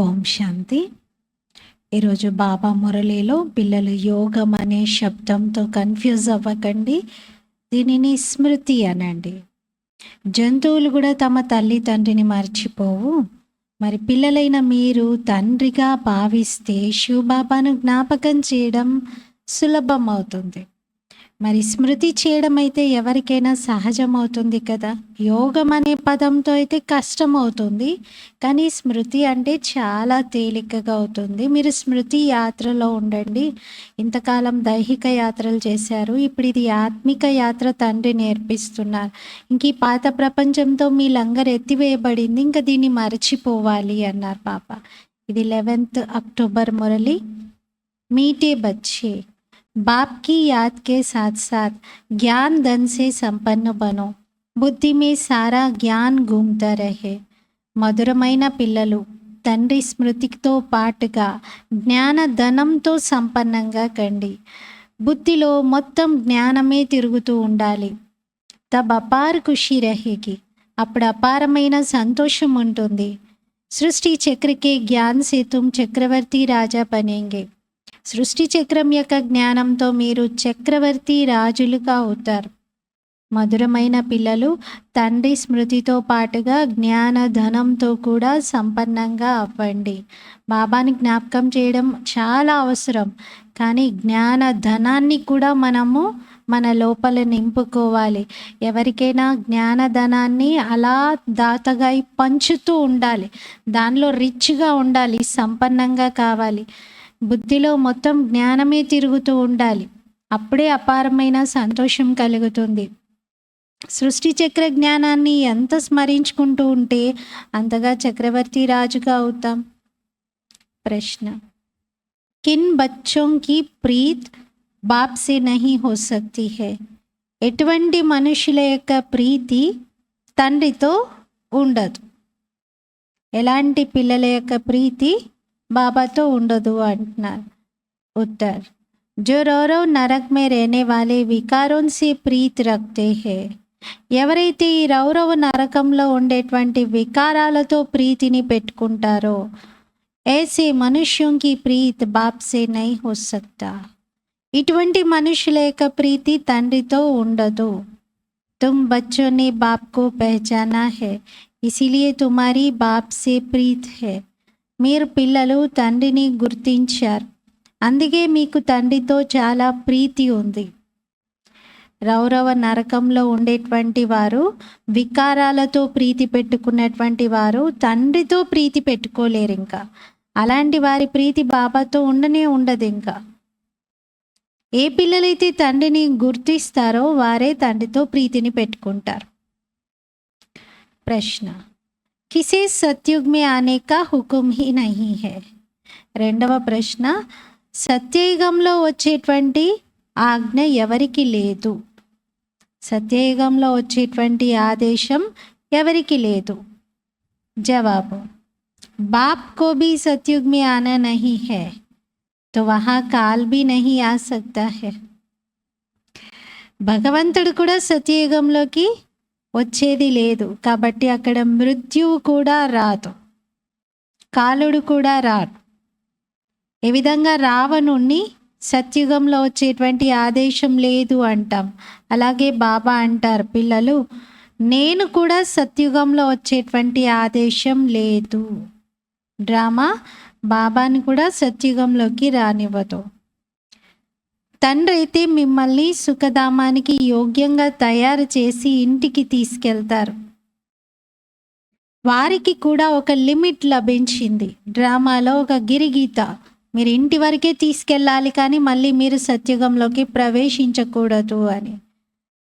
ఓం శాంతి. ఈరోజు బాబా మురళిలో పిల్లలు యోగం అనే శబ్దంతో కన్ఫ్యూజ్ అవ్వకండి. దీనిని స్మృతి అనండి. జంతువులు కూడా తమ తల్లి తండ్రిని మర్చిపోవు. మరి పిల్లలైన మీరు తండ్రిగా భావిస్తే శివబాబాను జ్ఞాపకం చేయడం సులభం అవుతుంది మరి స్మృతి చేయడం అయితే ఎవరికైనా సహజం అవుతుంది కదా? యోగం అనే పదంతో అయితే కష్టం అవుతుంది కానీ స్మృతి అంటే చాలా తేలికగా అవుతుంది. మీరు స్మృతి యాత్రలో ఉండండి. ఇంతకాలం దైహిక యాత్రలు చేశారు. ఇప్పుడు ఇది ఆత్మిక యాత్ర తండ్రి నేర్పిస్తున్నారు. ఇంక ఈ పాత ప్రపంచంతో మీ లంగర్ ఎత్తివేయబడింది. ఇంకా దీన్ని మరచిపోవాలి అన్నారు పాప. ఇది లెవెన్త్ అక్టోబర్ మురళి. మీటే బచ్చే. बाप की याद के साथ साथ ज्ञान धन से संपन्न बनो బుద్ధి మీ సారా జ్ఞాన్ గుమ్తా రహే మధురమైన పిల్లలు తండ్రి స్మృతితో పాటుగా జ్ఞాన ధనంతో సంపన్నంగా కండి బుద్ధిలో మొత్తం జ్ఞానమే తిరుగుతూ ఉండాలి తబ్ అపార్ ఖుషి రహేకి అప్పుడు అపారమైన సంతోషం ఉంటుంది సృష్టి చక్రకే జ్ఞాన్ సే తుమ్ చక్రవర్తి రాజా బనేంగే సృష్టి చక్రం యొక్క జ్ఞానంతో మీరు చక్రవర్తి రాజులుగా అవుతారు. మధురమైన పిల్లలు తండ్రి స్మృతితో పాటుగా జ్ఞాన ధనంతో కూడా సంపన్నంగా అవ్వండి. బాబాని జ్ఞాపకం చేయడం చాలా అవసరం. కానీ జ్ఞాన ధనాన్ని కూడా మనము మన లోపల నింపుకోవాలి. ఎవరికైనా జ్ఞానధనాన్ని అలా దాతగా పంచుతూ ఉండాలి. దానిలో రిచ్గా ఉండాలి సంపన్నంగా కావాలి. బుద్ధిలో మొత్తం జ్ఞానమే తిరుగుతూ ఉండాలి. అప్పుడే అపారమైన సంతోషం కలుగుతుంది. సృష్టి చక్ర జ్ఞానాన్ని ఎంత స్మరించుకుంటూ ఉంటే అంతగా చక్రవర్తి రాజుగా అవుతాం? ప్రశ్న. కిన్ బచ్చోంకి ప్రీత్ బాప్సే నహి హో సక్తి హే. ఎటువంటి మనుషుల యొక్క ప్రీతి తండ్రితో ఉండదు. ఎలాంటి పిల్లల యొక్క ప్రీతి బాబాతో ఉండదు అంటున్నారు ఉత్తర్ जो रौरव నరక్ మే रहने वाले विकारों से ప్రీత్ రక్తే హే ఎవరైతే ఈ రౌరవ నరకంలో ఉండేటువంటి వికారాలతో ప్రీతిని పెట్టుకుంటారో ऐसे మనుష్యం కి ప్రీత్ బాప్ సే నై హో సక్తా ఇటువంటి మనుషుల యొక్క ప్రీతి తండ్రితో ఉండదు తుమ్ బచ్చో నే బాప్ కో పహచానా హే ఇసిలియే తుమారీ బాప్ సే ప్రీత్ హే మీరు పిల్లలు తండ్రిని గుర్తించారు. అందుకే మీకు తండ్రితో చాలా ప్రీతి ఉంది. రౌరవ నరకంలో ఉండేటువంటి వారు వికారాలతో ప్రీతి పెట్టుకున్నటువంటి వారు తండ్రితో ప్రీతి పెట్టుకోలేరు ఇంకా. అలాంటి వారి ప్రీతి బాబాతో ఉండనే ఉండదు ఇంకా. ఏ పిల్లలైతే తండ్రిని గుర్తిస్తారో వారే తండ్రితో ప్రీతిని పెట్టుకుంటారు. ప్రశ్న. కిసే సత్యుగ్ మే ఆనే కా హుకుం హీ నహీ హై రెండవ ప్రశ్న సత్యయుగంలో వచ్చేటువంటి ఆజ్ఞ ఎవరికి లేదు సత్యయుగంలో వచ్చేటువంటి ఆదేశం ఎవరికి లేదు జవాబు బాప్ को भी सतयुग में आना नहीं है तो वहाँ काल भी नहीं आ सकता है భగవంతుడు కూడా సత్యయుగంలోకి వచ్చేది లేదు. కాబట్టి అక్కడ మృత్యువు కూడా రాదు. కాలుడు కూడా రాడు. ఏ విధంగా రావణుణ్ణి సత్యుగంలో వచ్చేటువంటి ఆదేశం లేదు అంటాం. అలాగే బాబా అంటారు పిల్లలు నేను కూడా సత్యుగంలో వచ్చేటువంటి ఆదేశం లేదు. డ్రామా బాబాని కూడా సత్యుగంలోకి రానివ్వదు. తండ్రి అయితే మిమ్మల్ని సుఖధామానికి యోగ్యంగా తయారు చేసి ఇంటికి తీసుకెళ్తారు. వారికి కూడా ఒక లిమిట్ లభించింది. డ్రామాలో ఒక గిరిగీత మీరు ఇంటి వరకే తీసుకెళ్ళాలి కానీ మళ్ళీ మీరు సత్యుగంలోకి ప్రవేశించకూడదు అని.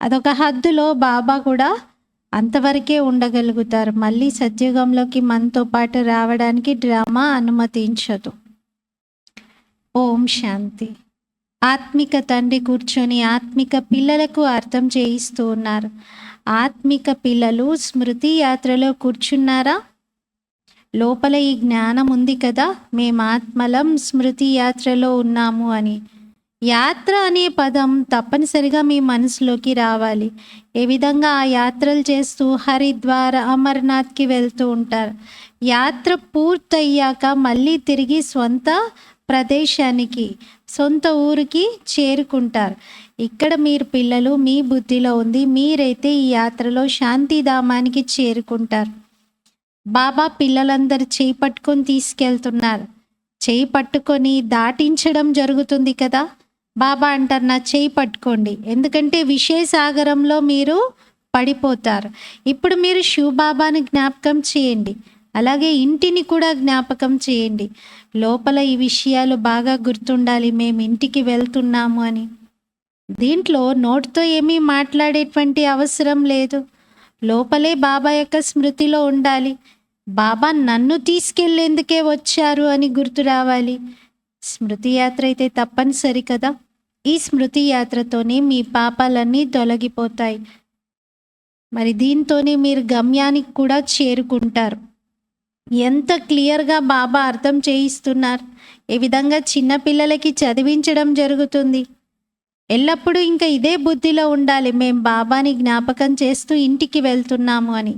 అదొక హద్దులో బాబా కూడా అంతవరకే ఉండగలుగుతారు. మళ్ళీ సత్యుగంలోకి మనతో పాటు రావడానికి డ్రామా అనుమతించదు. ఓం శాంతి. ఆత్మిక తండ్రి కూర్చొని ఆత్మిక పిల్లలకు అర్థం చేయిస్తూ ఉన్నారు. ఆత్మిక పిల్లలు స్మృతి యాత్రలో కూర్చున్నారా? లోపల ఈ జ్ఞానం ఉంది కదా మేము ఆత్మలం స్మృతి యాత్రలో ఉన్నాము అని. యాత్ర అనే పదం తప్పనిసరిగా మీ మనసులోకి రావాలి. ఏ విధంగా ఆ యాత్రలు చేస్తూ హరిద్వార్ అమర్నాథ్కి వెళ్తూ ఉంటారు. యాత్ర పూర్తయ్యాక మళ్ళీ తిరిగి స్వంత ప్రదేశానికి. సొంత ఊరికి చేరుకుంటారు. ఇక్కడ మీరు పిల్లలు మీ బుద్ధిలో ఉంది మీరైతే ఈ యాత్రలో శాంతిధామానికి చేరుకుంటారు. బాబా పిల్లలందరు చేయి పట్టుకొని తీసుకెళ్తున్నారు. చేయి పట్టుకొని దాటించడం జరుగుతుంది కదా? బాబా అంటారు నా చేయి పట్టుకోండి. ఎందుకంటే విషయసాగరంలో మీరు పడిపోతారు. ఇప్పుడు మీరు శివబాబాని జ్ఞాపకం చేయండి. అలాగే ఇంటిని కూడా జ్ఞాపకం చేయండి. లోపల ఈ విషయాలు బాగా గుర్తుండాలి. మేము ఇంటికి వెళ్తున్నాము అని. దీంట్లో నోటితో ఏమీ మాట్లాడేటువంటి అవసరం లేదు. లోపలే బాబా యొక్క స్మృతిలో ఉండాలి. బాబా నన్ను తీసుకెళ్ళేందుకే వచ్చారు అని గుర్తు రావాలి. స్మృతి యాత్ర అయితే తప్పనిసరి కదా. ఈ స్మృతి యాత్రతోనే మీ పాపాలన్నీ తొలగిపోతాయి. మరి దీంతోనే మీరు గమ్యానికి కూడా చేరుకుంటారు. ఎంత క్లియర్గా బాబా అర్థం చేయిస్తున్నారు. ఏ విధంగా చిన్నపిల్లలకి చదివించడం జరుగుతుంది. ఎల్లప్పుడూ ఇంకా ఇదే బుద్ధిలో ఉండాలి. మేం బాబాని జ్ఞాపకం చేస్తూ ఇంటికి వెళ్తున్నాము అని.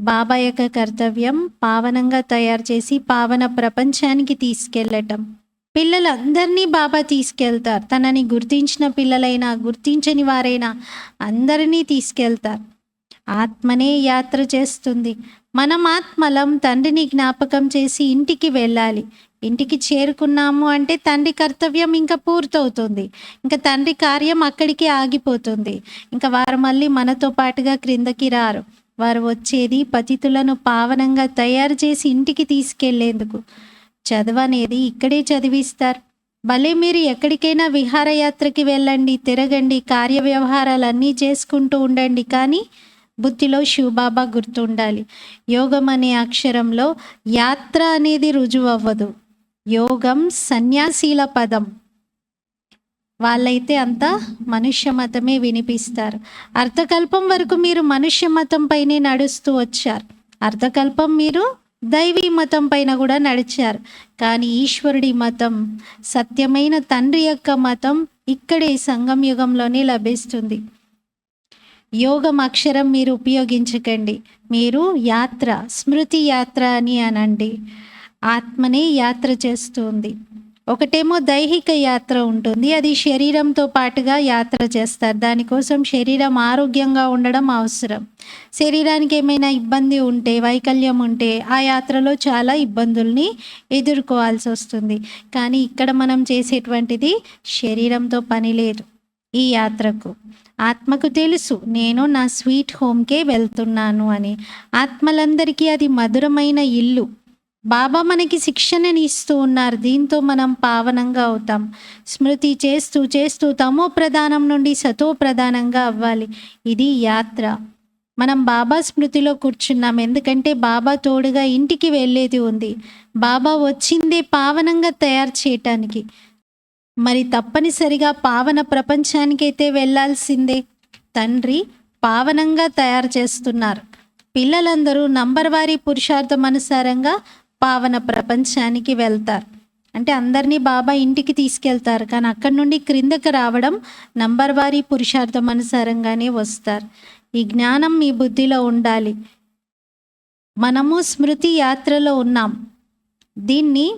బాబా యొక్క కర్తవ్యం పావనంగా తయారు చేసి పావన ప్రపంచానికి తీసుకెళ్ళటం పిల్లలందరినీ బాబా తీసుకెళ్తారు. తనని గుర్తించిన పిల్లలైనా గుర్తించని వారైనా అందరినీ తీసుకెళ్తారు. ఆత్మనే యాత్ర చేస్తుంది. మనమాత్మలం తండ్రిని జ్ఞాపకం చేసి ఇంటికి వెళ్ళాలి. ఇంటికి చేరుకున్నాము అంటే తండ్రి కర్తవ్యం ఇంకా పూర్తవుతుంది. ఇంకా తండ్రి కార్యం అక్కడికి ఆగిపోతుంది. ఇంకా వారు మళ్ళీ మనతో పాటుగా క్రిందకి రారు. వారు వచ్చేది పతితులను పావనంగా తయారు చేసి ఇంటికి తీసుకెళ్ళేందుకు. చదవనేది ఇక్కడే చదివిస్తారు. భలే మీరు ఎక్కడికైనా విహారయాత్రకి వెళ్ళండి తిరగండి కార్య వ్యవహారాలన్నీ చేసుకుంటూ ఉండండి కానీ బుద్ధిలో శివబాబా గుర్తుండాలి. యోగం అనే అక్షరంలో యాత్ర అనేది రుజువు అవ్వదు. యోగం సన్యాసీల పదం. వాళ్ళైతే అంతా మనుష్య మతమే వినిపిస్తారు. అర్ధకల్పం వరకు మీరు మనుష్య మతం పైనే నడుస్తూ వచ్చారు. అర్ధకల్పం మీరు దైవీ మతం పైన కూడా నడిచారు. కానీ ఈశ్వరుడి మతం సత్యమైన తండ్రి యొక్క మతం ఇక్కడే సంగం యుగంలోనే లభిస్తుంది. యోగం అక్షరం మీరు ఉపయోగించకండి. మీరు యాత్ర స్మృతి యాత్ర అని అనండి. ఆత్మనే యాత్ర చేస్తుంది. ఒకటేమో దైహిక యాత్ర ఉంటుంది. అది శరీరంతో పాటుగా యాత్ర చేస్తారు. దానికోసం శరీరం ఆరోగ్యంగా ఉండడం అవసరం. శరీరానికి ఏమైనా ఇబ్బంది ఉంటే వైకల్యం ఉంటే ఆ యాత్రలో చాలా ఇబ్బందుల్ని ఎదుర్కోవాల్సి వస్తుంది. కానీ ఇక్కడ మనం చేసేటువంటిది శరీరంతో పని లేదు ఈ యాత్రకు. ఆత్మకు తెలుసు నేను నా స్వీట్ హోమ్కే వెళ్తున్నాను అని. ఆత్మలందరికీ అది మధురమైన ఇల్లు. బాబా మనకి శిక్షణని ఇస్తూ ఉన్నారు దీంతో మనం పావనంగా అవుతాం. స్మృతి చేస్తూ చేస్తూ తమో ప్రధానం నుండి సతో ప్రధానంగా అవ్వాలి. ఇది యాత్ర. మనం బాబా స్మృతిలో కూర్చున్నాం ఎందుకంటే బాబా తోడుగా ఇంటికి వెళ్ళేది ఉంది. బాబా వచ్చిందే పావనంగా తయారు చేయటానికి. మరి తప్పనిసరిగా పావన ప్రపంచానికైతే వెళ్ళాల్సిందే తండ్రి పావనంగా తయారు చేస్తున్నారు. పిల్లలందరూ నంబర్ వారీ పురుషార్థం అనుసారంగా పావన ప్రపంచానికి వెళ్తారు. అంటే అందరినీ బాబా ఇంటికి తీసుకెళ్తారు. కానీ అక్కడి నుండి క్రిందకి రావడం నంబర్ వారీ పురుషార్థం అనుసారంగానే వస్తారు. ఈ జ్ఞానం మీ బుద్ధిలో ఉండాలి. మనము స్మృతి యాత్రలో ఉన్నాం. దీన్ని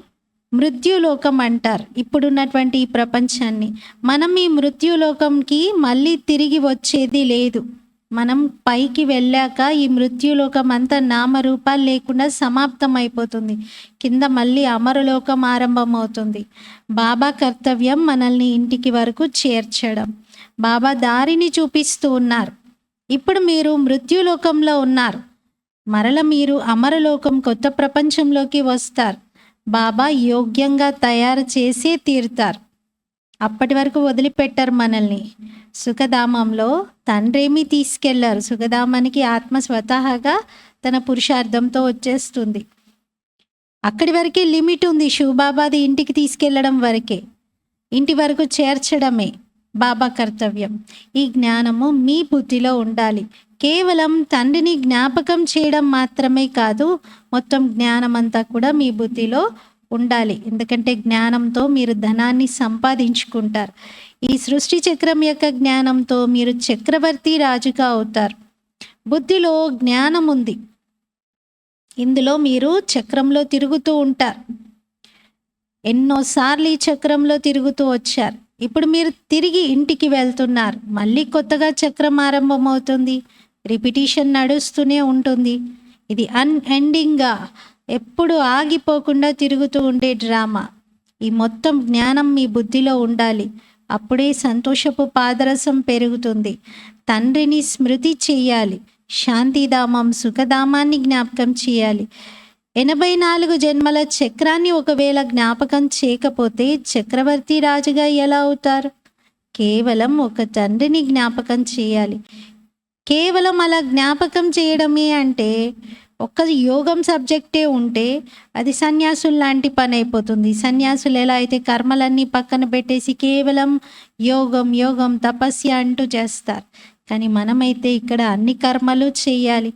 మృత్యులోకం అంటారు. ఇప్పుడున్నటువంటి ఈ ప్రపంచాన్ని. మనం ఈ మృత్యులోకంకి మళ్ళీ తిరిగి వచ్చేది లేదు. మనం పైకి వెళ్ళాక ఈ మృత్యులోకం అంతా నామరూపాలు లేకుండా సమాప్తం అయిపోతుంది కింద మళ్ళీ అమరలోకం ఆరంభమవుతుంది. బాబా కర్తవ్యం మనల్ని ఇంటికి వరకు చేర్చడం. బాబా దారిని చూపిస్తూ ఉన్నారు. ఇప్పుడు మీరు మృత్యులోకంలో ఉన్నారు. మరల మీరు అమరలోకం కొత్త ప్రపంచంలోకి వస్తారు. బాబా యోగ్యంగా తయారు చేసే తీరుతారు. అప్పటి వరకు వదిలిపెట్టారు మనల్ని. సుఖధామంలో తండ్రేమీ తీసుకెళ్ళారు. సుఖధామానికి ఆత్మ స్వతహాగా తన పురుషార్థంతో వచ్చేస్తుంది. అక్కడి వరకే లిమిట్ ఉంది శివబాబాది ఇంటికి తీసుకెళ్ళడం వరకే. ఇంటి వరకు చేర్చడమే బాబా కర్తవ్యం. ఈ జ్ఞానము మీ బుద్ధిలో ఉండాలి. కేవలం తండ్రిని జ్ఞాపకం చేయడం మాత్రమే కాదు మొత్తం జ్ఞానం అంతా కూడా మీ బుద్ధిలో ఉండాలి. ఎందుకంటే జ్ఞానంతో మీరు ధనాన్ని సంపాదించుకుంటారు. ఈ సృష్టి చక్రం యొక్క జ్ఞానంతో మీరు చక్రవర్తి రాజుగా అవుతారు. బుద్ధిలో జ్ఞానం ఉంది. ఇందులో మీరు చక్రంలో తిరుగుతూ ఉంటారు. ఎన్నోసార్లు ఈ చక్రంలో తిరుగుతూ వచ్చారు. ఇప్పుడు మీరు తిరిగి ఇంటికి వెళ్తున్నారు. మళ్ళీ కొత్తగా చక్రం ఆరంభమవుతుంది. రిపిటీషన్ నడుస్తూనే ఉంటుంది. ఇది అన్ఎండింగ్గా ఎప్పుడు ఆగిపోకుండా తిరుగుతూ ఉండే డ్రామా. ఈ మొత్తం జ్ఞానం మీ బుద్ధిలో ఉండాలి. అప్పుడే సంతోషపు పాదరసం పెరుగుతుంది. తండ్రిని స్మృతి చేయాలి శాంతిధామం సుఖధామాన్ని జ్ఞాపకం చేయాలి ఎనభై నాలుగు జన్మల చక్రాన్ని ఒకవేళ జ్ఞాపకం చేయకపోతే చక్రవర్తి రాజుగా ఎలా అవుతారు? కేవలం ఒక తండ్రిని జ్ఞాపకం చేయాలి కేవలం అలా జ్ఞాపకం చేయడమే అంటే ఒక్క యోగం సబ్జెక్టే ఉంటే అది సన్యాసులు లాంటి పని అయిపోతుంది. సన్యాసులు ఎలా అయితే కర్మలన్నీ పక్కన పెట్టేసి కేవలం యోగం యోగం తపస్య అంటూ చేస్తారు. కానీ మనమైతే ఇక్కడ అన్ని కర్మలు చేయాలి.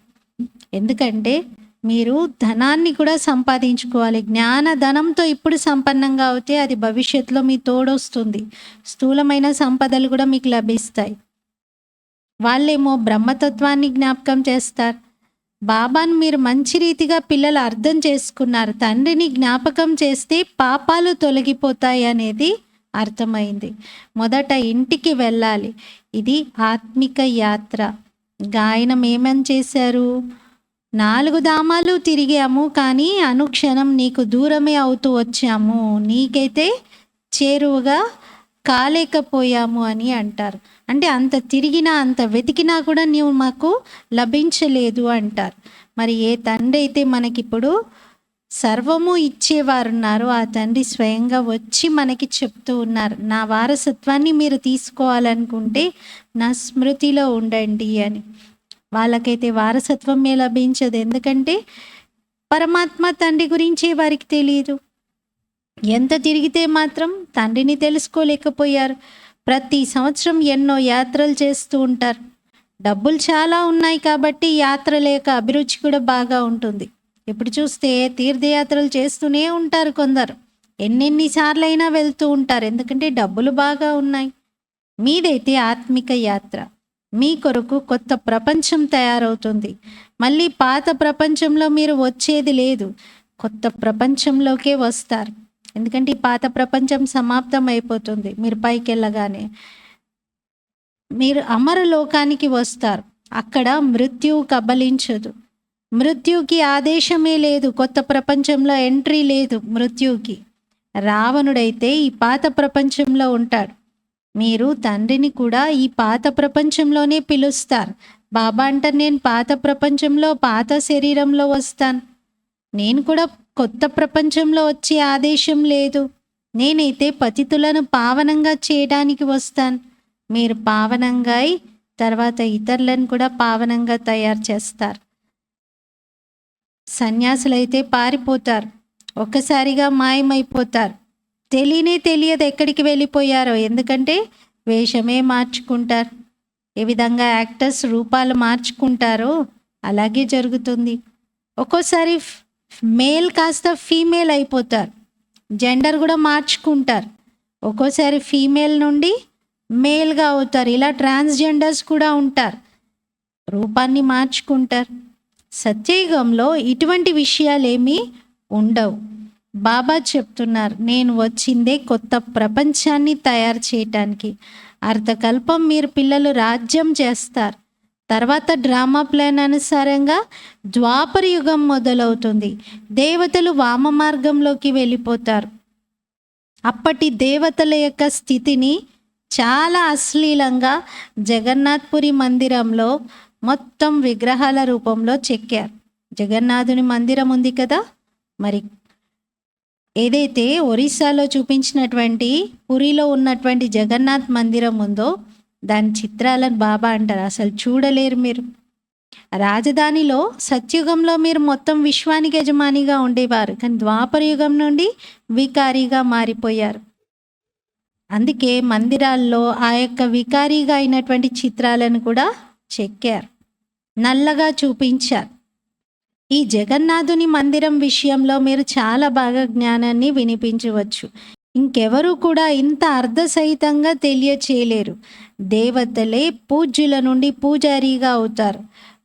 ఎందుకంటే మీరు ధనాన్ని కూడా సంపాదించుకోవాలి. జ్ఞాన ధనంతో ఇప్పుడు సంపన్నంగా అవుతే అది భవిష్యత్తులో మీ తోడొస్తుంది. స్థూలమైన సంపదలు కూడా మీకు లభిస్తాయి. వాళ్ళేమో బ్రహ్మతత్వాన్ని జ్ఞాపకం చేస్తారు. బాబాను మీరు మంచి రీతిగా పిల్లలు అర్థం చేసుకున్నారు. తండ్రిని జ్ఞాపకం చేస్తే పాపాలు తొలగిపోతాయి అనేది అర్థమైంది. మొదట ఇంటికి వెళ్ళాలి. ఇది ఆత్మిక యాత్ర. గాయనం ఏమని చేశారు? నాలుగు ధామాలు తిరిగాము కానీ అనుక్షణం నీకు దూరమే అవుతూ వచ్చాము. నీకైతే చేరువుగా కాలేకపోయాము అని అంటారు. అంటే అంత తిరిగినా అంత వెతికినా కూడా నీవు మాకు లభించలేదు అంటారు. మరి ఏ తండ్రి అయితే మనకిప్పుడు సర్వము ఇచ్చేవారున్నారు ఆ తండ్రి స్వయంగా వచ్చి మనకి చెప్తూ ఉన్నారు నా వారసత్వాన్ని మీరు తీసుకోవాలనుకుంటే నా స్మృతిలో ఉండండి అని. వాళ్ళకైతే వారసత్వమే లభించదు. ఎందుకంటే పరమాత్మ తండ్రి గురించి వారికి తెలియదు ఎంత తిరిగితే మాత్రం తండ్రిని తెలుసుకోలేకపోయారు. ప్రతి సంవత్సరం ఎన్నో యాత్రలు చేస్తూ ఉంటారు. డబ్బులు చాలా ఉన్నాయి కాబట్టి యాత్ర లేక అభిరుచి కూడా బాగా ఉంటుంది. ఇప్పుడు చూస్తే తీర్థయాత్రలు చేస్తూనే ఉంటారు కొందరు. ఎన్నెన్నిసార్లు వెళ్తూ ఉంటారు. ఎందుకంటే డబ్బులు బాగా ఉన్నాయి. మీదైతే ఆత్మిక యాత్ర. మీ కొరకు కొత్త ప్రపంచం తయారవుతుంది. మళ్ళీ పాత ప్రపంచంలో మీరు వచ్చేది లేదు. కొత్త ప్రపంచంలోకే వస్తారు. ఎందుకంటే ఈ పాత ప్రపంచం సమాప్తం అయిపోతుంది. మీరు పైకి వెళ్ళగానే. మీరు అమర లోకానికి వస్తారు. అక్కడ మృత్యువు కబలించదు. మృత్యుకి ఆదేశమే లేదు. కొత్త ప్రపంచంలో ఎంట్రీ లేదు మృత్యుకి. రావణుడైతే ఈ పాత ప్రపంచంలో ఉంటాడు. మీరు తండ్రిని కూడా ఈ పాత ప్రపంచంలోనే పిలుస్తారు. బాబా అంటారు నేను పాత ప్రపంచంలో పాత శరీరంలో వస్తాను. నేను కూడా కొత్త ప్రపంచంలో వచ్చే ఆదేశం లేదు. నేనైతే పతితులను పావనంగా చేయడానికి వస్తాను. మీరు పావనంగా అయి తర్వాత ఇతరులను కూడా పావనంగా తయారు చేస్తారు. సన్యాసులైతే పారిపోతారు. ఒక్కసారిగా మాయమైపోతారు. తెలియనే తెలియదు ఎక్కడికి వెళ్ళిపోయారో. ఎందుకంటే వేషమే మార్చుకుంటారు. ఏ విధంగా యాక్టర్స్ రూపాలు మార్చుకుంటారో అలాగే జరుగుతుంది. ఒక్కోసారి మేల్ కాస్త ఫీమేల్ అయిపోతారు. జెండర్ కూడా మార్చుకుంటారు. ఒక్కోసారి ఫీమేల్ నుండి మేల్గా అవుతారు. ఇలా ట్రాన్స్జెండర్స్ కూడా ఉంటారు. రూపాన్ని మార్చుకుంటారు. సత్యయుగంలో ఇటువంటి విషయాలు ఏమీ ఉండవు. బాబా చెప్తున్నారు నేను వచ్చిందే కొత్త ప్రపంచాన్ని తయారు చేయటానికి. అర్ధకల్పం మీరు పిల్లలు రాజ్యం చేస్తారు. తర్వాత డ్రామా ప్లాన్ అనుసారంగా ద్వాపర యుగం మొదలవుతుంది. దేవతలు వామ మార్గంలోకి వెళ్ళిపోతారు. అప్పటి దేవతల యొక్క స్థితిని చాలా అశ్లీలంగా జగన్నాథ్పురి మందిరంలో మొత్తం విగ్రహాల రూపంలో చెక్కారు. జగన్నాథుని మందిరం ఉంది కదా? మరి ఏదైతే ఒరిస్సాలో చూపించినటువంటి పురిలో ఉన్నటువంటి జగన్నాథ్ మందిరం ఉందో దాని చిత్రాలను బాబా అంటారు. అసలు చూడలేరు మీరు. రాజధానిలో సత్యుగంలో మీరు మొత్తం విశ్వానికి యజమానిగా ఉండేవారు. కానీ ద్వాపర యుగం నుండి వికారీగా మారిపోయారు. అందుకే మందిరాల్లో ఆ యొక్క వికారీగా అయినటువంటి చిత్రాలను కూడా చెక్కారు. నల్లగా చూపించారు. ఈ జగన్నాథుని మందిరం విషయంలో మీరు చాలా బాగా జ్ఞానాన్ని వినిపించవచ్చు. ఇంకెవరూ కూడా ఇంత అర్ధసహితంగా తెలియచేయలేరు. దేవతలే పూజ్యుల నుండి పూజారిగా అవుతారు.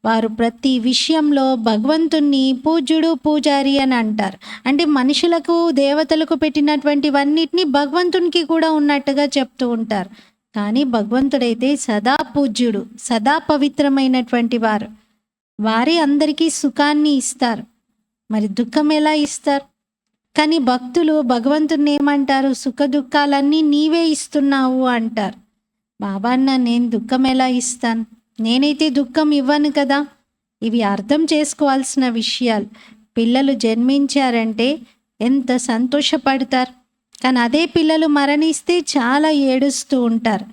వారు ప్రతి విషయంలో భగవంతుణ్ణి పూజ్యుడు పూజారి అని అంటారు. అంటే మనుషులకు దేవతలకు పెట్టినటువంటివన్నిటిని భగవంతునికి కూడా ఉన్నట్టుగా చెప్తూ ఉంటారు. కానీ భగవంతుడైతే సదా పూజ్యుడు సదా పవిత్రమైనటువంటి వారు. వారే అందరికీ సుఖాన్ని ఇస్తారు. మరి దుఃఖం ఎలా ఇస్తారు? కానీ భక్తులు భగవంతుని ఏమంటారు? సుఖ దుఃఖాలన్నీ నీవే ఇస్తున్నావు అంటారు. బాబా అన్న నేను దుఃఖం ఎలా ఇస్తాను? నేనైతే దుఃఖం ఇవ్వను కదా. ఇవి అర్థం చేసుకోవాల్సిన విషయాలు. పిల్లలు జన్మించారంటే ఎంత సంతోషపడతారు. కానీ అదే పిల్లలు మరణిస్తే చాలా ఏడుస్తూ ఉంటారు.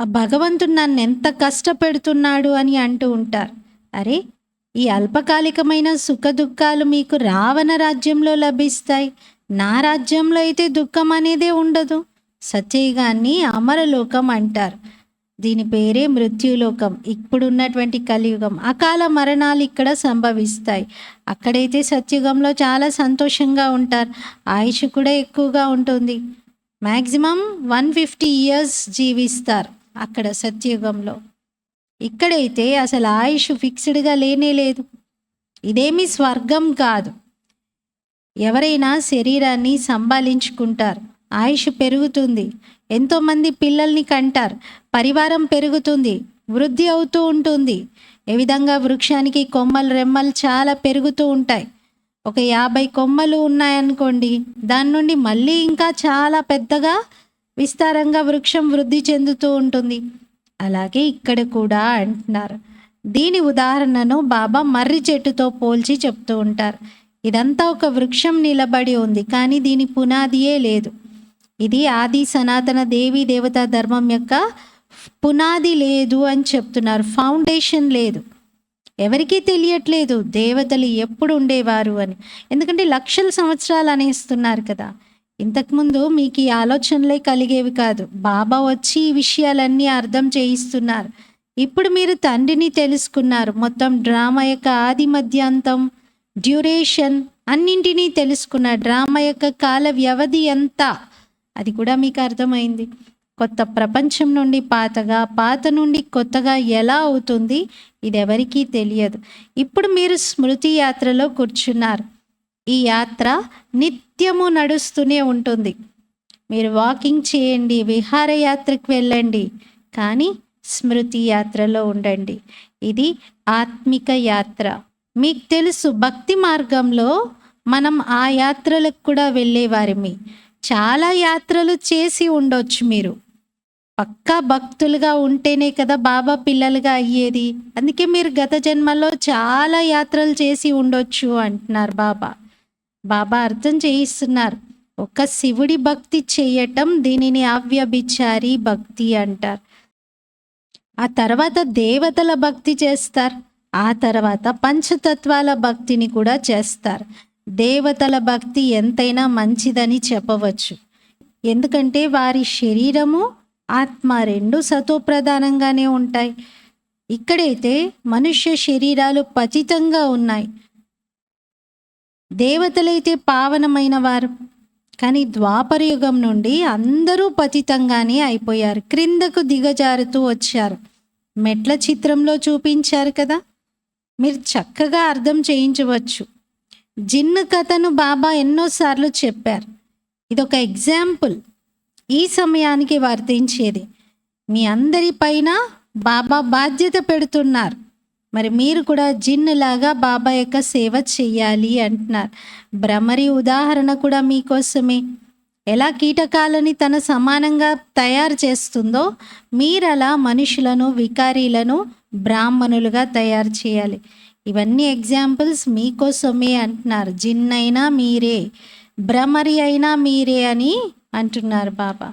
ఆ భగవంతుడు నన్ను ఎంత కష్టపెడుతున్నాడు అని అంటూ ఉంటారు. అరే ఈ అల్పకాలికమైన సుఖదుఖాలు మీకు రావణ రాజ్యంలో లభిస్తాయి. నా రాజ్యంలో అయితే దుఃఖం అనేదే ఉండదు. సత్యయుగాన్ని అమరలోకం అంటారు. దీని పేరే మృత్యులోకం. ఇప్పుడున్నటువంటి కలియుగం. అకాల మరణాలు ఇక్కడ సంభవిస్తాయి. అక్కడైతే సత్యుగంలో చాలా సంతోషంగా ఉంటారు. ఆయుష్ కూడా ఎక్కువగా ఉంటుంది. మ్యాక్సిమం వన్ ఫిఫ్టీ ఇయర్స్ జీవిస్తారు అక్కడ సత్యుగంలో ఇక్కడైతే అసలు ఆయుష్ ఫిక్స్డ్గా లేనే లేదు. ఇదేమీ స్వర్గం కాదు. ఎవరైనా శరీరాన్ని సంభాలించుకుంటారు. ఆయుష్ పెరుగుతుంది. ఎంతోమంది పిల్లల్ని కంటారు. పరివారం పెరుగుతుంది. వృద్ధి అవుతూ ఉంటుంది. ఏ విధంగా వృక్షానికి కొమ్మలు రెమ్మలు చాలా పెరుగుతూ ఉంటాయి. ఒక యాభై కొమ్మలు ఉన్నాయనుకోండి దాని నుండి మళ్ళీ ఇంకా చాలా పెద్దగా విస్తారంగా వృక్షం వృద్ధి చెందుతూ ఉంటుంది. అలాగే ఇక్కడ కూడా అంటున్నారు. దీని ఉదాహరణను బాబా మర్రి చెట్టుతో పోల్చి చెప్తూ ఉంటారు. ఇదంతా ఒక వృక్షం నిలబడి ఉంది కానీ దీని పునాదియే లేదు. ఇది ఆది సనాతన దేవీ దేవతా ధర్మం యొక్క పునాది లేదు అని చెప్తున్నారు. ఫౌండేషన్ లేదు. ఎవరికీ తెలియట్లేదు దేవతలు ఎప్పుడు ఉండేవారు అని. ఎందుకంటే లక్షల సంవత్సరాలు అనేస్తున్నారు కదా. ఇంతకుముందు మీకు ఈ ఆలోచనలే కలిగేవి కాదు. బాబా వచ్చి ఈ విషయాలన్నీ అర్థం చేయిస్తున్నారు. ఇప్పుడు మీరు తండ్రిని తెలుసుకున్నారు. మొత్తం డ్రామా యొక్క ఆది మధ్యాంతం డ్యూరేషన్ అన్నింటినీ తెలుసుకున్న డ్రామా యొక్క కాల వ్యవధి ఎంత? అది కూడా మీకు అర్థమైంది. కొత్త ప్రపంచం నుండి పాతగా పాత నుండి కొత్తగా ఎలా అవుతుంది? ఇది ఎవరికీ తెలియదు. ఇప్పుడు మీరు స్మృతి యాత్రలో కూర్చున్నారు. ఈ యాత్ర నిత్యము నడుస్తూనే ఉంటుంది. మీరు వాకింగ్ చేయండి విహారయాత్రకు వెళ్ళండి కానీ స్మృతి యాత్రలో ఉండండి. ఇది ఆత్మిక యాత్ర. మీకు తెలుసు భక్తి మార్గంలో మనం ఆ యాత్రలకు కూడా వెళ్ళేవారిమి. చాలా యాత్రలు చేసి ఉండొచ్చు మీరు. పక్కా భక్తులుగా ఉంటేనే కదా బాబా పిల్లలుగా అయ్యేది. అందుకే మీరు గత జన్మలో చాలా యాత్రలు చేసి ఉండొచ్చు అంటున్నారు బాబా. బాబా అర్థం చేయిస్తున్నారు. ఒక శివుడి భక్తి చేయటం దీనిని అవ్యభిచారి భక్తి అంటారు. ఆ తర్వాత దేవతల భక్తి చేస్తారు. ఆ తర్వాత పంచతత్వాల భక్తిని కూడా చేస్తారు. దేవతల భక్తి ఎంతైనా మంచిదని చెప్పవచ్చు. ఎందుకంటే వారి శరీరము ఆత్మ రెండు సతోప్రధానంగానే ఉంటాయి. ఇక్కడైతే మనుష్య శరీరాలు పతితంగా ఉన్నాయి. దేవతలైతే పావనమైన వారు. కానీ ద్వాపర యుగం నుండి అందరూ పతితంగానే అయిపోయారు. క్రిందకు దిగజారుతూ వచ్చారు. మెట్ల చిత్రంలో చూపించారు కదా. మీరు చక్కగా అర్థం చేయించవచ్చు. జిన్ను కథను బాబా ఎన్నోసార్లు చెప్పారు. ఇదొక ఎగ్జాంపుల్. ఈ సమయానికి వర్తించేది. మీ అందరిపైన బాబా బాధ్యత పెడుతున్నారు. మరి మీరు కూడా జిన్నులాగా బాబా యొక్క సేవ చెయ్యాలి అంటున్నారు. భ్రమరి ఉదాహరణ కూడా మీకోసమే. ఎలా కీటకాలని తన సమానంగా తయారు చేస్తుందో మీరు అలా మనుషులను వికారీలను బ్రాహ్మణులుగా తయారు చేయాలి. ఇవన్నీ ఎగ్జాంపుల్స్ మీకోసమే అంటున్నారు. జిన్ అయినా మీరే భ్రమరి అయినా మీరే అని అంటున్నారు బాబా.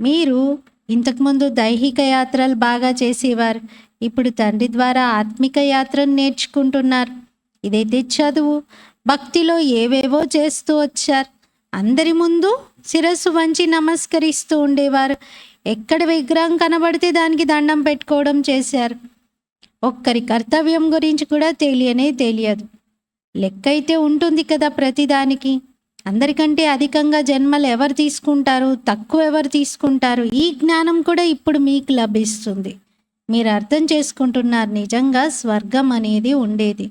మీరు ఇంతకుముందు దైహిక యాత్రలు బాగా చేసేవారు. ఇప్పుడు తండ్రి ద్వారా ఆత్మిక యాత్రను నేర్చుకుంటున్నారు. ఇదైతే చదువు. భక్తిలో ఏవేవో చేస్తూ వచ్చారు. అందరి ముందు శిరస్సు వంచి నమస్కరిస్తూ ఉండేవారు. ఎక్కడ విగ్రహం కనబడితే దానికి దండం పెట్టుకోవడం చేశారు. ఒక్కరి కర్తవ్యం గురించి కూడా తెలియనే తెలియదు. లెక్క అయితే ఉంటుంది కదా ప్రతిదానికి. అందరికంటే అధికంగా జన్మలు ఎవరు తీసుకుంటారు? తక్కువ ఎవరు తీసుకుంటారు? ఈ జ్ఞానం కూడా ఇప్పుడు మీకు లభిస్తుంది. మీరు అర్థం చేసుకుంటున్నారు నిజంగా స్వర్గం అనేది ఉండేది.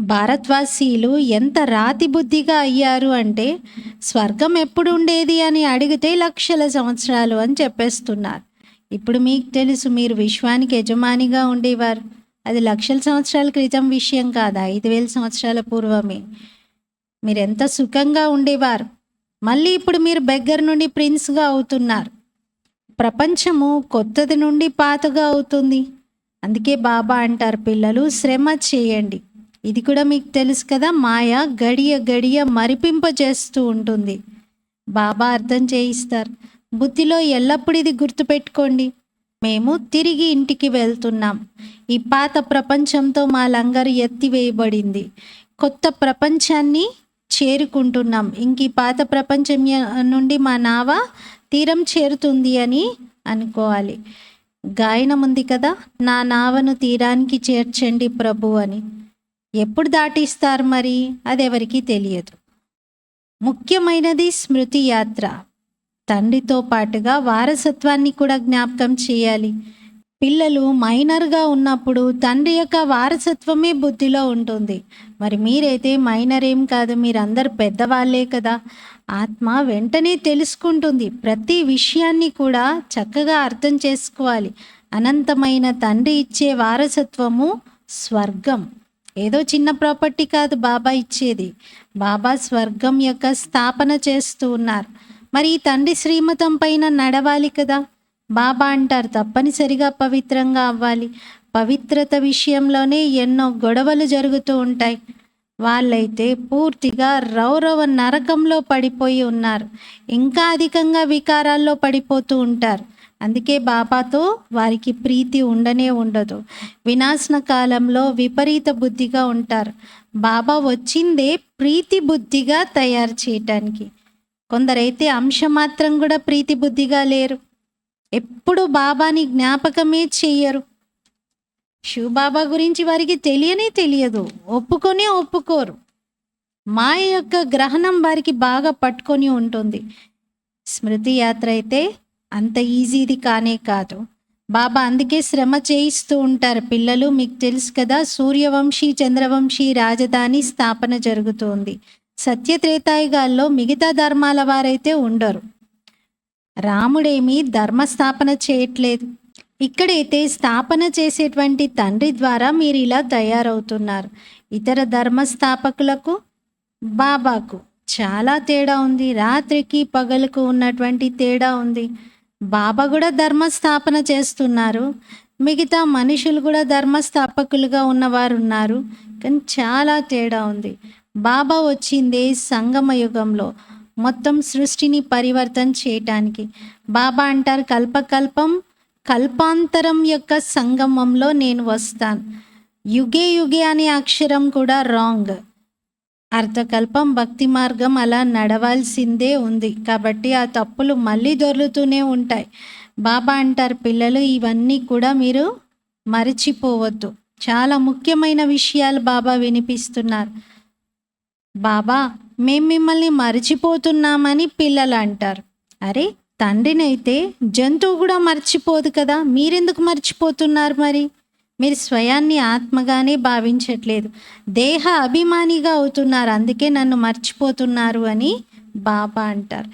భారత్వాసీలు ఎంత రాతి బుద్ధిగా అయ్యారు అంటే స్వర్గం ఎప్పుడు ఉండేది అని అడిగితే లక్షల సంవత్సరాలు అని చెప్పేస్తున్నారు. ఇప్పుడు మీకు తెలుసు మీరు విశ్వానికి యజమానిగా ఉండేవారు. అది లక్షల సంవత్సరాల క్రితం విషయం కాదు ఐదు వేల సంవత్సరాల పూర్వమే. మీరు ఎంత సుఖంగా ఉండేవారు. మళ్ళీ ఇప్పుడు మీరు బెగ్గర నుండి ప్రిన్స్గా అవుతున్నారు. ప్రపంచము కొత్తది నుండి పాతగా అవుతుంది. అందుకే బాబా అంటారు పిల్లలు శ్రమ చేయండి. ఇది కూడా మీకు తెలుసు కదా మాయ గడియ గడియ మరిపింప చేస్తూ ఉంటుంది. బాబా అర్థం చేయిస్తారు. బుద్ధిలో ఎల్లప్పుడూ ఇది గుర్తుపెట్టుకోండి. మేము తిరిగి ఇంటికి వెళ్తున్నాం. ఈ పాత ప్రపంచంతో మా లంగరు ఎత్తివేయబడింది. కొత్త ప్రపంచాన్ని చేరుకుంటున్నాం. ఇంక ఈ పాత ప్రపంచం నుండి మా నావ తీరం చేరుతుంది అని అనుకోవాలి. గాయనం ఉంది కదా నా నావను తీరానికి చేర్చండి ప్రభు అని. ఎప్పుడు దాటిస్తారు మరి? అది ఎవరికీ తెలియదు. ముఖ్యమైనది స్మృతి యాత్ర. తండ్రితో పాటుగా వారసత్వాన్ని కూడా జ్ఞాపకం చేయాలి. పిల్లలు మైనర్గా ఉన్నప్పుడు తండ్రి యొక్క వారసత్వమే బుద్ధిలో ఉంటుంది. మరి మీరైతే మైనర్ ఏం కాదు మీరందరు పెద్దవాళ్ళే కదా. ఆత్మ వెంటనే తెలుసుకుంటుంది. ప్రతి విషయాన్ని కూడా చక్కగా అర్థం చేసుకోవాలి. అనంతమైన తండ్రి ఇచ్చే వారసత్వము స్వర్గం. ఏదో చిన్న ప్రాపర్టీ కాదు బాబా ఇచ్చేది. బాబా స్వర్గం యొక్క స్థాపన చేస్తూ ఉన్నారు. మరి ఈ తండ్రి శ్రీమతం పైన నడవాలి కదా. బాబా అంటారు తప్పనిసరిగా పవిత్రంగా అవ్వాలి. పవిత్రత విషయంలోనే ఎన్నో గొడవలు జరుగుతూ ఉంటాయి. వాళ్ళైతే పూర్తిగా రౌరవ నరకంలో పడిపోయి ఉన్నారు. ఇంకా అధికంగా వికారాల్లో పడిపోతూ ఉంటారు. అందుకే బాబాతో వారికి ప్రీతి ఉండనే ఉండదు. వినాశన కాలంలో విపరీత బుద్ధిగా ఉంటారు. బాబా వచ్చిందే ప్రీతి బుద్ధిగా తయారు చేయటానికి. కొందరైతే అంశమాత్రం కూడా ప్రీతి బుద్ధిగా లేరు. ఎప్పుడు బాబాని జ్ఞాపకమే చెయ్యరు. శివబాబా గురించి వారికి తెలియనే తెలియదు. ఒప్పుకొని ఒప్పుకోరు. మాయ యొక్క గ్రహణం వారికి బాగా పట్టుకొని ఉంటుంది. స్మృతి యాత్ర అయితే అంత ఈజీది కానే కాదు. బాబా అందుకే శ్రమ చేయిస్తూ ఉంటారు. పిల్లలు మీకు తెలుసు కదా సూర్యవంశీ చంద్రవంశీ రాజధాని స్థాపన జరుగుతోంది. సత్యత్రేతాయుగాల్లో మిగతా ధర్మాల వారైతే ఉండరు. రాముడేమీ ధర్మస్థాపన చేయట్లేదు. ఇక్కడైతే స్థాపన చేసేటువంటి తండ్రి ద్వారా మీరు ఇలా తయారవుతున్నారు. ఇతర ధర్మస్థాపకులకు బాబాకు చాలా తేడా ఉంది. రాత్రికి పగలకు ఉన్నటువంటి తేడా ఉంది. బాబా కూడా ధర్మస్థాపన చేస్తున్నారు. మిగతా మనుషులు కూడా ధర్మస్థాపకులుగా ఉన్నవారు ఉన్నారు కానీ చాలా తేడా ఉంది. బాబా వచ్చిందే సంగమ యుగంలో మొత్తం సృష్టిని పరివర్తన చేయటానికి. బాబా అంటారు కల్పకల్పం కల్పాంతరం యొక్క సంగమంలో నేను వస్తాను. యుగే యుగే అనే అక్షరం కూడా రాంగ్. అర్థకల్పం భక్తి మార్గం అలా నడవాల్సిందే ఉంది. కాబట్టి ఆ తప్పులు మళ్ళీ దొర్లుతూనే ఉంటాయి. బాబా అంటారు పిల్లలు ఇవన్నీ కూడా మీరు మరచిపోవద్దు. చాలా ముఖ్యమైన విషయాలు బాబా వినిపిస్తున్నారు. బాబా మేము మిమ్మల్ని మర్చిపోతున్నామని పిల్లలు అంటారు అరే తండ్రినైతే జంతువు కూడా మర్చిపోదు కదా మీరెందుకు మర్చిపోతున్నారు మరి? మీరు స్వయాన్ని ఆత్మగానే భావించట్లేదు. దేహ అభిమానిగా అవుతున్నారు అందుకే నన్ను మర్చిపోతున్నారు అని బాబా అంటారు.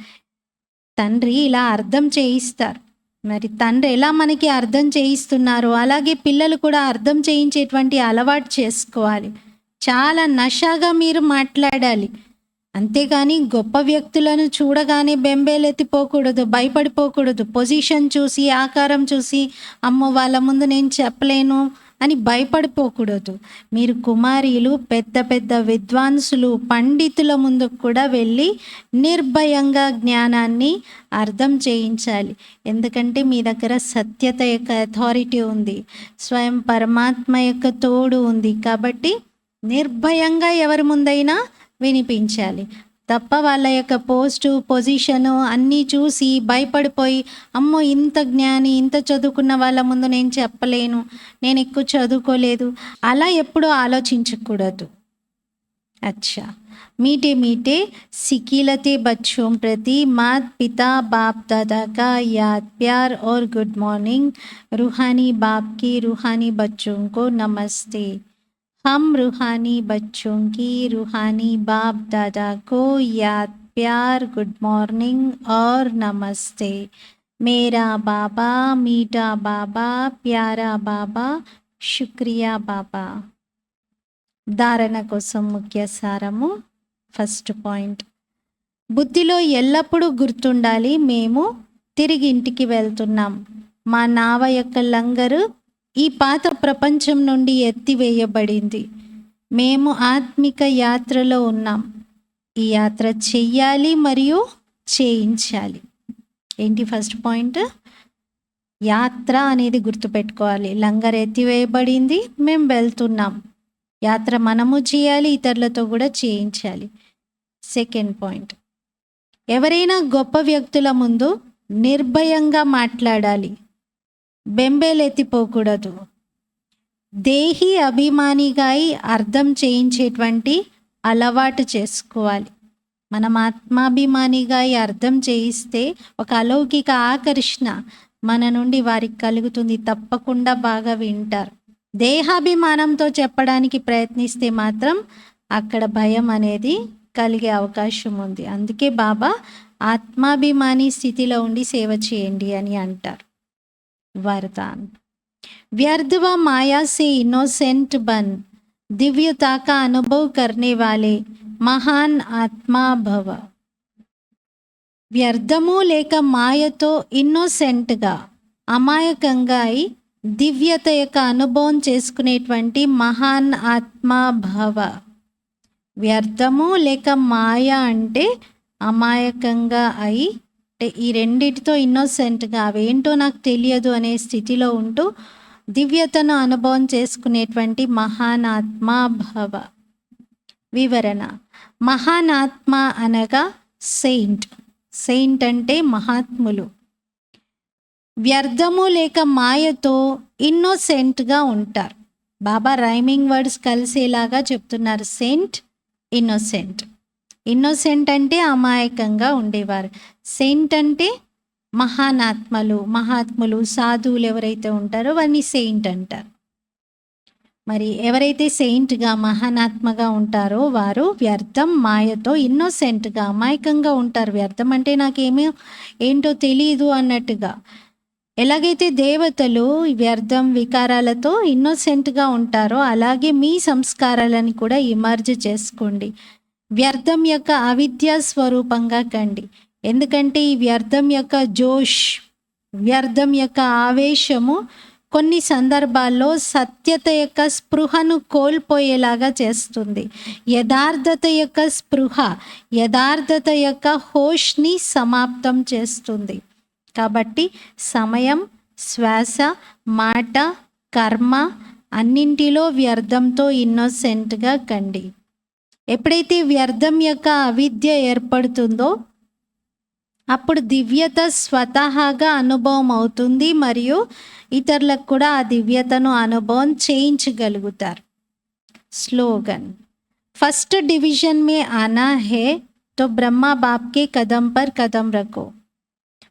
తండ్రి ఇలా అర్థం చేయిస్తారు. మరి తండ్రి ఎలా మనకి అర్థం చేయిస్తున్నారు అలాగే పిల్లలు కూడా అర్థం చేయించేటువంటి అలవాటు చేసుకోవాలి. చాలా నషాగా మీరు మాట్లాడాలి. అంతేగాని గొప్ప వ్యక్తులను చూడగానే బెంబేలెత్తిపోకూడదు భయపడిపోకూడదు. పొజిషన్ చూసి ఆకారం చూసి అమ్మ వాళ్ళ ముందు నేను చెప్పలేను అని భయపడిపోకూడదు. మీరు కుమారీలు పెద్ద పెద్ద విద్వాంసులు పండితుల ముందు కూడా వెళ్ళి నిర్భయంగా జ్ఞానాన్ని అర్థం చేయించాలి. ఎందుకంటే మీ దగ్గర సత్యత యొక్క అథారిటీ ఉంది. స్వయం పరమాత్మ యొక్క తోడు ఉంది. కాబట్టి నిర్భయంగా ఎవరి ముందైనా వినిపించాలి తప్ప వాళ్ళ యొక్క పోస్టు పొజిషను అన్నీ చూసి భయపడిపోయి అమ్మో ఇంత జ్ఞాని ఇంత చదువుకున్న వాళ్ళ ముందు నేను చెప్పలేను నేను ఎక్కువ చదువుకోలేదు అలా ఎప్పుడూ ఆలోచించకూడదు అచ్చా मीठे मीठे सिकीलते बच्चों प्रति मात पिता बाप दादा का याद प्यार और गुड मॉर्निंग रूहानी बाप की रूहानी बच्चों को नमस्ते हम रूहानी बच्चों की रूहानी बाप दादा को याद प्यार गुड मॉर्निंग और नमस्ते मेरा बाबा मीठा बाबा प्यारा बाबा शुक्रिया बाबा ధారణ కోసం ముఖ్య సారము ఫస్ట్ పాయింట్ బుద్ధిలో ఎల్లప్పుడూ గుర్తుండాలి మేము తిరిగి ఇంటికి వెళ్తున్నాం మా నావ యొక్క లంగరు ఈ పాత ప్రపంచం నుండి ఎత్తివేయబడింది. మేము ఆత్మిక యాత్రలో ఉన్నాం. ఈ యాత్ర చెయ్యాలి మరియు చేయించాలి. ఏంటి ఫస్ట్ పాయింట్? యాత్ర అనేది గుర్తుపెట్టుకోవాలి. లంగర్ ఎత్తివేయబడింది. మేము వెళ్తున్నాం. యాత్ర మనము చేయాలి ఇతరులతో కూడా చేయించాలి. Second point. ఎవరైనా గొప్ప వ్యక్తుల ముందు నిర్భయంగా మాట్లాడాలి. బెంబేలెత్తిపోకూడదు. దేహి అభిమానిగా అయి అర్థం చేయించేటువంటి అలవాటు చేసుకోవాలి. మనం ఆత్మాభిమానిగా అయి అర్థం చేయిస్తే ఒక అలౌకిక ఆకర్షణ మన నుండి వారికి కలుగుతుంది తప్పకుండా బాగా వింటారు. దేహాభిమానంతో చెప్పడానికి ప్రయత్నిస్తే మాత్రం అక్కడ భయం అనేది కలిగే అవకాశం ఉంది. అందుకే బాబా ఆత్మాభిమాని స్థితిలో ఉండి సేవ చేయండి అని అంటారు. वरदान व्यर्थ व माया से इनोसेंट बन दिव्यता का अनुभव करने वाले महान आत्मा भव వ్యర్థము లేక మాయతో ఇన్నోసెంట్గా అమాయకంగా అయి దివ్యత యొక్క అనుభవం చేసుకునేటువంటి మహాన్ ఆత్మా భవ వ్యర్థము లేక మాయ అంటే అమాయకంగా అయి అంటే ఈ రెండిటితో ఇన్నోసెంట్గా అవేంటో నాకు తెలియదు అనే స్థితిలో ఉంటూ దివ్యతను అనుభవం చేసుకునేటువంటి మహానాత్మా భవ వివరణ. మహానాత్మ అనగా సెయింట్ సెయింట్ అంటే మహాత్ములు. వ్యర్థము లేక మాయతో ఇన్నోసెంట్గా ఉంటారు. బాబా రైమింగ్ వర్డ్స్ కలిసేలాగా చెప్తున్నారు. సెయింట్ ఇన్నోసెంట్ ఇన్నోసెంట్ అంటే అమాయకంగా ఉండేవారు. సెయింట్ అంటే మహానాత్మలు మహాత్ములు సాధువులు ఎవరైతే ఉంటారో వారిని సెయింట్ అంటారు. మరి ఎవరైతే సెయింట్గా మహానాత్మగా ఉంటారో వారు వ్యర్థం మాయతో ఇన్నోసెంట్గా అమాయకంగా ఉంటారు. వ్యర్థం అంటే నాకేమీ ఏంటో తెలియదు అన్నట్టుగా. ఎలాగైతే దేవతలు వ్యర్థం వికారాలతో ఇన్నోసెంట్గా ఉంటారో అలాగే మీ సంస్కారాలను కూడా ఇమర్జ్ చేసుకోండి. వ్యర్థం యొక్క అవిద్య స్వరూపంగా కండి. ఎందుకంటే ఈ వ్యర్థం యొక్క జోష్ వ్యర్థం యొక్క ఆవేశము కొన్ని సందర్భాల్లో సత్యత యొక్క స్పృహను కోల్పోయేలాగా చేస్తుంది. యథార్థత యొక్క స్పృహ యథార్థత యొక్క హోష్ని సమాప్తం చేస్తుంది. కాబట్టి సమయం శ్వాస మాట కర్మ అన్నింటిలో వ్యర్థంతో ఇన్నోసెంట్గా కండి. ఎప్పుడైతే వ్యర్థం యొక్క అవిద్య ఏర్పడుతుందో అప్పుడు దివ్యత స్వతహాగా అనుభవం అవుతుంది మరియు ఇతరులకు కూడా ఆ దివ్యతను అనుభవం చేయించగలుగుతారు. స్లోగన్. ఫస్ట్ డివిజన్ మే ఆనా హే తో బ్రహ్మ బాప్కే కదం పర్ కదం రకో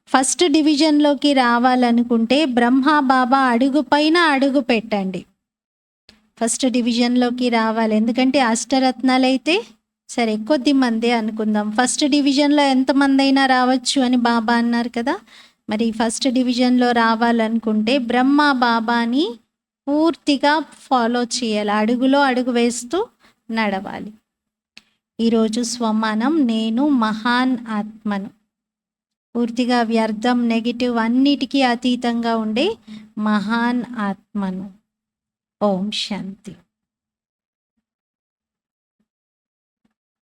ఫస్ట్ డివిజన్లోకి రావాలనుకుంటే బ్రహ్మ బాబా అడుగు పైన అడుగు పెట్టండి. ఫస్ట్ డివిజన్లోకి రావాలి. ఎందుకంటే అష్టరత్నాలు అయితే సరే కొద్ది మందే అనుకుందాం. ఫస్ట్ డివిజన్లో ఎంతమంది అయినా రావచ్చు అని బాబా అన్నారు కదా. మరి ఫస్ట్ డివిజన్లో రావాలనుకుంటే బ్రహ్మ బాబాని పూర్తిగా ఫాలో చేయాలి. అడుగులో అడుగు వేస్తూ నడవాలి. ఈరోజు స్వమానం నేను మహాన్ ఆత్మను. పూర్తిగా వ్యర్థం నెగిటివ్ అన్నిటికీ అతీతంగా ఉండే మహాన్ ఆత్మను. ఓం శాంతి.